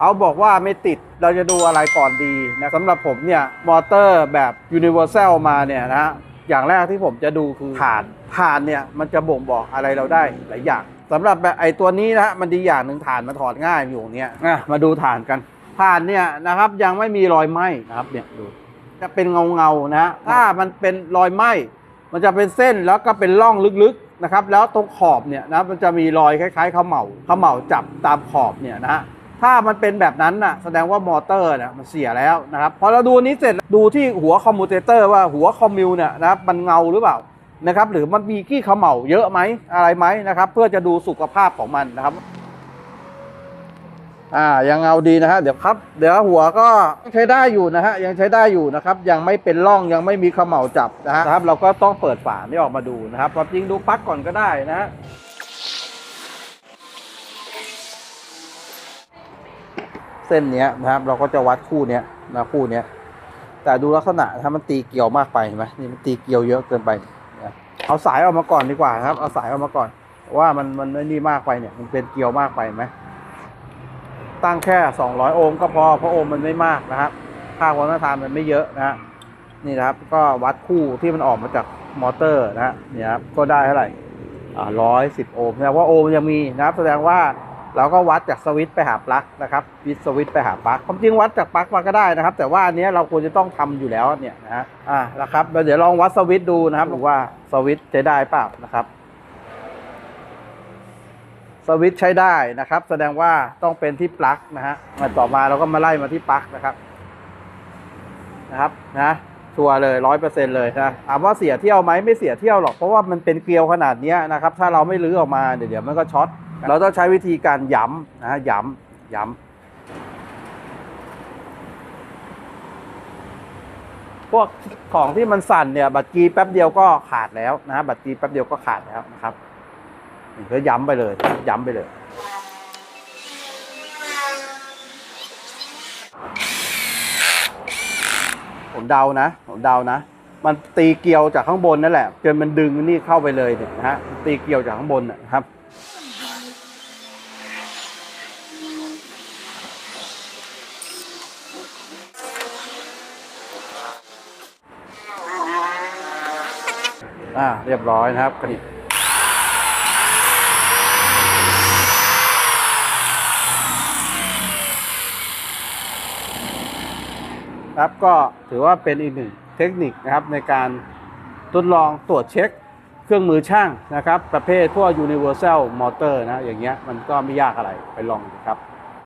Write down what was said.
เขาบอกว่าไม่ติดเราจะดูอะไรก่อนดีนะสำหรับผมเนี่ยมอเตอร์แบบ Universal มาเนี่ยนะฮะอย่างแรกที่ผมจะดูคือฐานฐานเนี่ยมันจะบ่งบอกอะไรเราได้หลายอย่างสำหรับแบบไอ้ตัวนี้นะฮะมันดีอย่างหนึ่งฐานมันถอดง่ายอยู่เนี้ยมาดูฐานกันฐานเนี่ยนะครับยังไม่มีรอยไหม้นะครับเนี่ยดูจะเป็นเงาเงานะฮะถ้ามันเป็นรอยไหม้มันจะเป็นเส้นแล้วก็เป็นร่องลึกๆนะครับแล้วตรงขอบเนี่ยนะมันจะมีรอยคล้ายๆเขมเหลาเขมเหลาจับตามขอบเนี่ยนะ ถ้ามันเป็นแบบนั้นน่ะแสดงว่ามอเตอร์เนี่ยมันเสียแล้วนะครับพอเราดูนี้เสร็จดูที่หัวคอมมูเตเตอร์ว่าหัวคอมมิวเนี่ยนะครับมันเงาหรือเปล่านะครับหรือมันมีขี้เขมเหลาเยอะไหมอะไรไหมนะครับ เพื่อจะดูสุขภาพของมันนะครับอ่ายังเงาดีนะฮะเดี๋ยวครับ เดี๋ยวหัวก็ใช้ได้อยู่นะฮะยังใช้ได้อยู่นะครับ ยังไม่เป็นร่องยังไม่มีเขมเหลาจับนะฮะครับ เราก็ต้องเปิดฝานี่ออกมาดูนะครับความจริงดูปลั๊กก่อนก็ได้นะฮะ เส้นเนี้ยนะครับ เราก็จะวัดคู่เนี้ยนะคู่เนี้ย แต่ดูลักษณะถ้ามันตีเกลียวมากไปเห็นไหมนี่มันตีเกลียวเยอะเกินไปเอาสายออกมาก่อนดีกว่าครับ เอาสายออกมาก่อน ว่ามันมันไอ้นี่มากไปเนี่ย มันเป็นเกลียวมากไปไหมตั้งแค่ 200 โอห์มก็พอเพราะโอห์มมันไม่มากนะครับค่าความต้านทานมันไม่เยอะนะฮะนี่นะครับ ก็วัดคู่ที่มันออกมาจากมอเตอร์นะฮะเนี่ยครับก็ได้เท่าไหร่อ่าร้อยสิบโอห์มแสดงว่าโอห์มยังมีนะครับ แสดงว่า เราก็วัดจากสวิตช์ไปหาปลั๊กนะครับวิดสวิตช์ไปหาปลั๊กความจริงวัดจากปลั๊กมาก็ได้นะครับ แต่ว่าอันนี้เราควรจะต้องทำอยู่แล้วเนี่ยนะฮะอ่านะครับเดี๋ยวลองวัดสวิตช์ดูนะครับว่าสวิตช์ใช้ได้เปล่านะครับ สวิตช์ใช้ได้นะครับ แสดงว่าต้องเป็นที่ปลั๊กนะฮะมาต่อมาเราก็มาไล่มาที่ปลั๊กนะครับนะครับนะชัวร์เลยร้อยเปอร์เซ็นเลยนะถามว่าเสียเที่ยวไหมไม่เสียเที่ยวหรอกเพราะว่ามันเป็นเกลียวขนาดเนี้ยนะครับ ถ้าเราไม่รื้อออกมาเดี๋ยวเดี๋ยวมันก็ช็อต เราต้องใช้วิธีการย้ำนะฮะย้ำย้ำพวกของที่มันสั่นเนี่ย บัตรกีแป๊บเดียวก็ขาดแล้วนะฮะบัตรกีแป๊บเดียวก็ขาดแล้วนะครับนี่ก็ย้ำไปเลย ย้ำไปเลยผมเดานะผมเดานะ มันตีเกลียวจากข้างบนนั่นแหละจนมันดึงนี่เข้าไปเลยเนี่ยนะฮะตีเกลียวจากข้างบนนะครับ อ่าเรียบร้อยนะครับคราวนี้ครับก็ถือว่าเป็นอีกหนึ่งเทคนิคนะครับในการทดลองตรวจเช็คเครื่องมือช่างนะครับ ประเภทพวก universal motor นะอย่างเงี้ยมันก็ไม่ยากอะไรไปลองดูครับ